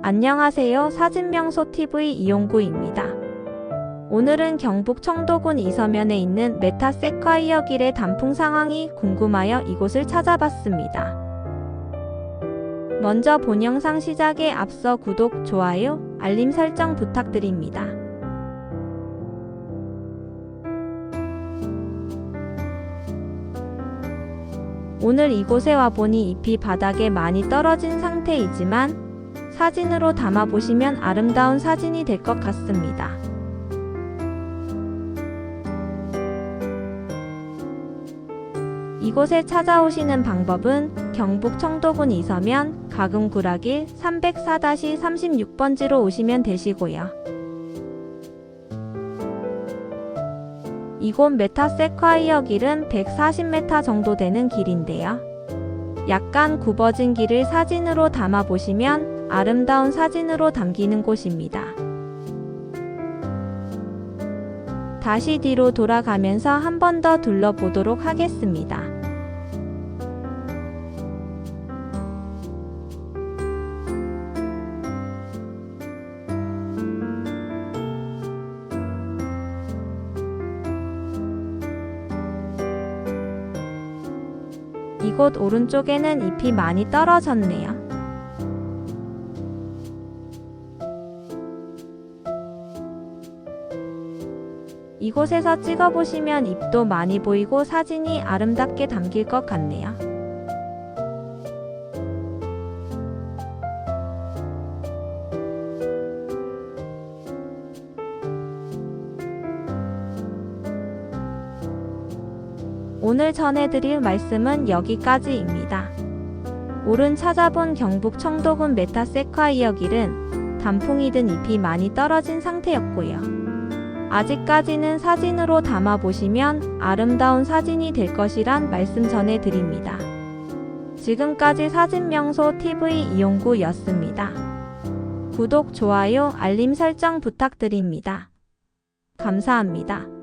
안녕하세요. 사진명소 TV 이용구입니다. 오늘은 경북 청도군 이서면에 있는 메타 세콰이어 길의 단풍 상황이 궁금하여 이곳을 찾아봤습니다. 먼저 본 영상 시작에 앞서 구독, 좋아요, 알림 설정 부탁드립니다. 오늘 이곳에 와보니 잎이 바닥에 많이 떨어진 상태이지만 사진으로 담아 보시면 아름다운 사진이 될 것 같습니다. 이곳에 찾아오시는 방법은 경북 청도군 이서면 가금구락일 304-36번지로 오시면 되시고요. 이곳 메타세콰이어 길은 140m 정도 되는 길인데요. 약간 굽어진 길을 사진으로 담아 보시면 아름다운 사진으로 담기는 곳입니다. 다시 뒤로 돌아가면서 한 번 더 둘러보도록 하겠습니다. 이곳 오른쪽에는 잎이 많이 떨어졌네요. 이곳에서 찍어보시면 잎도 많이 보이고 사진이 아름답게 담길 것 같네요. 오늘 전해드릴 말씀은 여기까지입니다. 오른 찾아본 경북 청도군 메타세콰이어 길은 단풍이 든 잎이 많이 떨어진 상태였고요. 아직까지는 사진으로 담아 보시면 아름다운 사진이 될 것이란 말씀 전해드립니다. 지금까지 사진명소 TV 이용구였습니다. 구독, 좋아요, 알림 설정 부탁드립니다. 감사합니다.